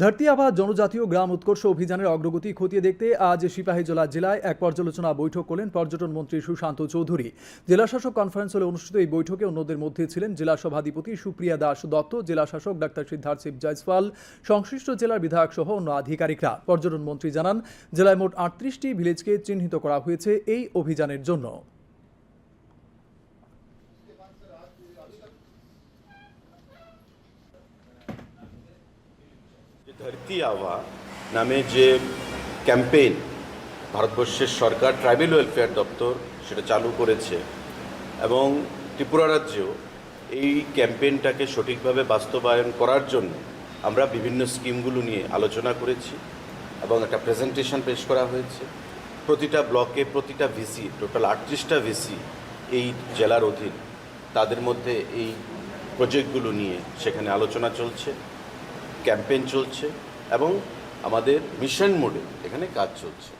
ধরতি আবা জনজাতীয় গ্রাম উৎকর্ষ অভিযানের অগ্রগতি খতিয়ে দেখতে আজ সিপাহীজলা জেলায় এক পর্যালোচনা বৈঠক করলেন পর্যটন মন্ত্রী সুশান্ত চৌধুরী। জেলাশাসক কনফারেন্স হলে অনুষ্ঠিত এই বৈঠকে অন্যদের মধ্যে ছিলেন জেলা সভাধিপতি সুপ্রিয়া দাস দত্ত জেলা শাসক ডাক্তার সিদ্ধার্থ শিব জয়সওয়াল, সংশ্লিষ্ট জেলার বিধায়ক সহ অন্য আধিকারিকরা। পর্যটন মন্ত্রী জানান, জেলায় মোট আটত্রিশটি ভিলেজকে চিহ্নিত করা হয়েছে এই অভিযানের জন্য। ধরতি আওয়া নামে যে ক্যাম্পেইন ভারতবর্ষের সরকার ট্রাইবেল ওয়েলফেয়ার দপ্তর সেটা চালু করেছে এবং ত্রিপুরা রাজ্যেও এই ক্যাম্পেইনটাকে সঠিকভাবে বাস্তবায়ন করার জন্য আমরা বিভিন্ন স্কিমগুলো নিয়ে আলোচনা করেছি এবং একটা প্রেজেন্টেশন পেশ করা হয়েছে। প্রতিটা ব্লকে প্রতিটা ভিসি টোটাল আটত্রিশটা ভিসি এই জেলার অধীন তাদের মধ্যে এই প্রজেক্টগুলো নিয়ে সেখানে আলোচনা চলছে। ক্যাম্পেইন চলছে এবং আমাদের মিশন মোডে এখানে কাজ চলছে।